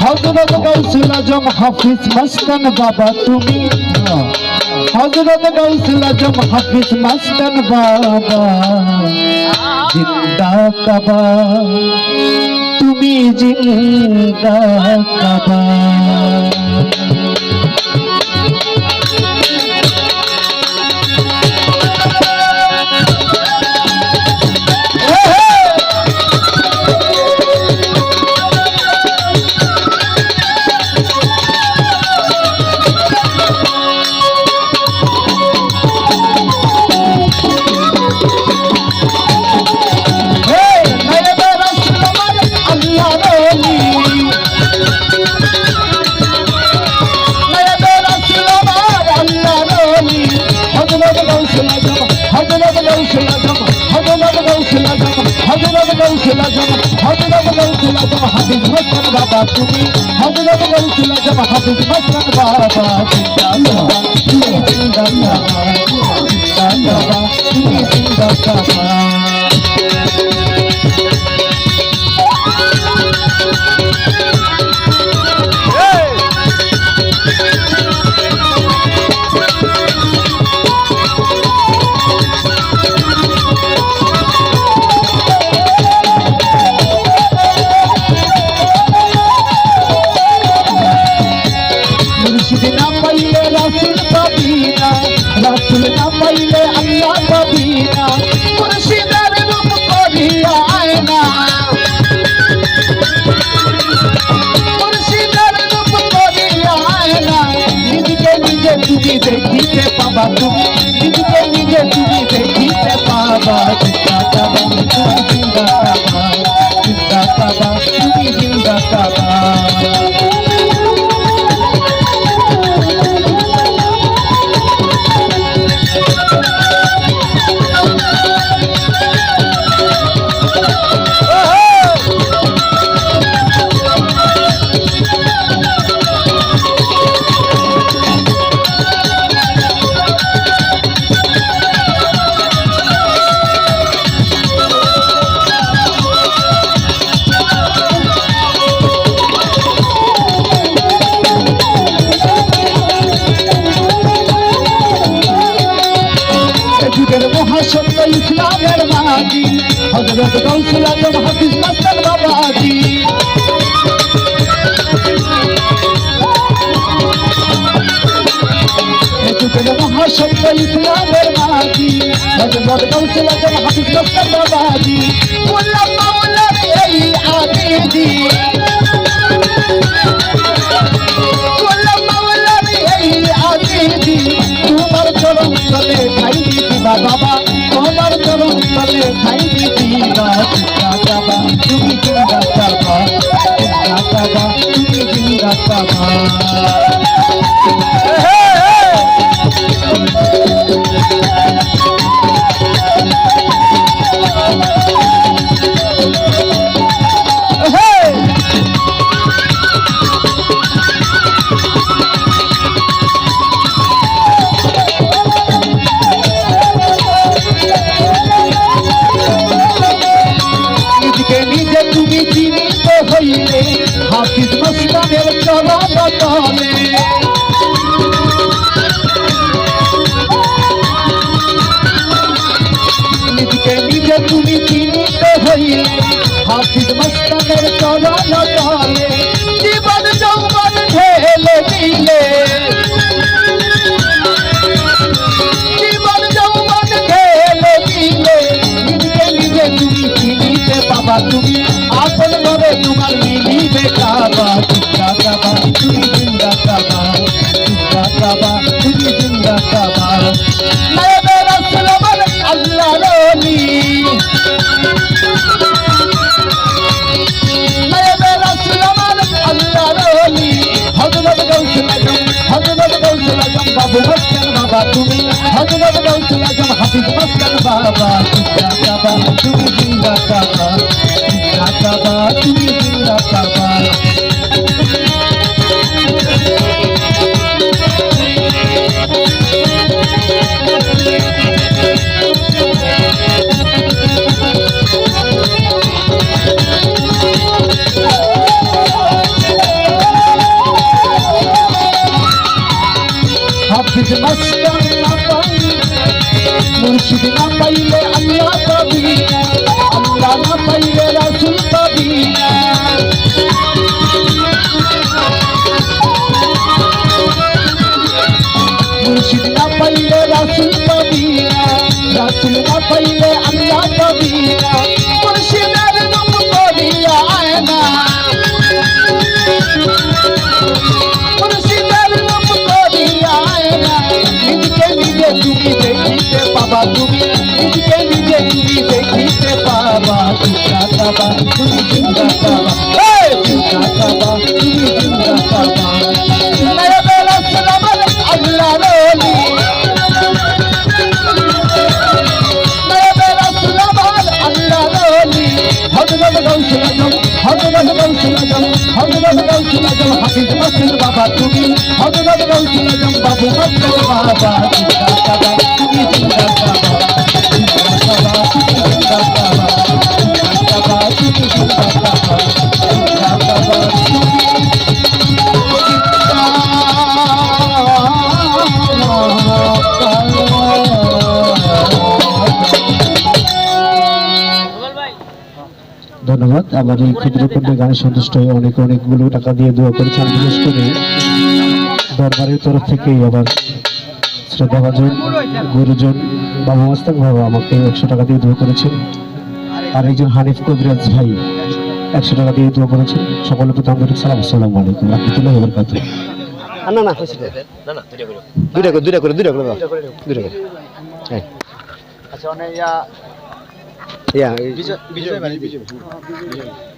হজরত হাফিজ মস্তান বাবা তুমি। হজরত আজম হাফিজ মাস্তান বাবা কাবা। তুমি জিন্দা কাবা। গাউসুল আজম, হযরত গাউসুল আজম, হযরত গাউসুল আজম, হাফিজ মস্তান বাবা তুমি। হযরত গাউসুল আজম, হাফিজ মস্তান বাবা, জিন্দাবাদ, তুমি জিন্দাবাদ, জিন্দাবাদ, দেখিতে পাবা তুমি। মাজি হজরত গৌসুল আজম হাফিজ মাস্টার বাবাজি। মহাসত্য ইসলামের মাজি হজরত গৌসুল আজম হাফিজ মাস্টার বাবাজি। ঠাই দিবা চিন্তা কাবা তুমি চিন্তা কাবা চিন্তা কাবা তুমি চিন্তা কাবা হযরত বাবু বসছেন বাবা তুমি? হযরত গৌসুল আজম হাফিজ বসছেন বাবা? তুমি জিন্দা বাবা তুমি জিন্দা কাবা হাফিজ না পাইলে মুর্শিদ না পাবা তুমি নিজকে নিজে তুমি দেখিতে পাবা। জিন্দা পাবা তুমি জিন্দা পাবা জিন্দা পাবা তুমি জিন্দা পাবা নয়া বেলা সালাম আল্লাহ রলি নয়া ধন্যবাদ। আমার এই ক্ষুদ্র ক্ষুদ্র গানে সন্তুষ্ট হয়ে অনেক অনেকগুলো টাকা দিয়ে দোয়া করেছেন বিশেষ করে দরবারের তরফ থেকেই আবার শ্রদ্ধাভাজন গুরুজন বাবা মাস্তাক বাবা আমাকে একশো টাকা দিয়ে দোয়া করেছেন। আর একজন হানিফ কবিরাজ ভাই একশো টাকা দিয়ে দোয়া করেছেন। সকলের প্রতি আন্তরিক সালাম। আসসালামু আলাইকুম রহমতুল্লাহ বরকাতুহ। না না হয়েছে দুইটা করে। দুইটা করে দুইটা করে দুইটা করে হ্যাঁ আচ্ছা মানে Yeah. Vijay, Vijay, Vijay, Vijay. Vijay.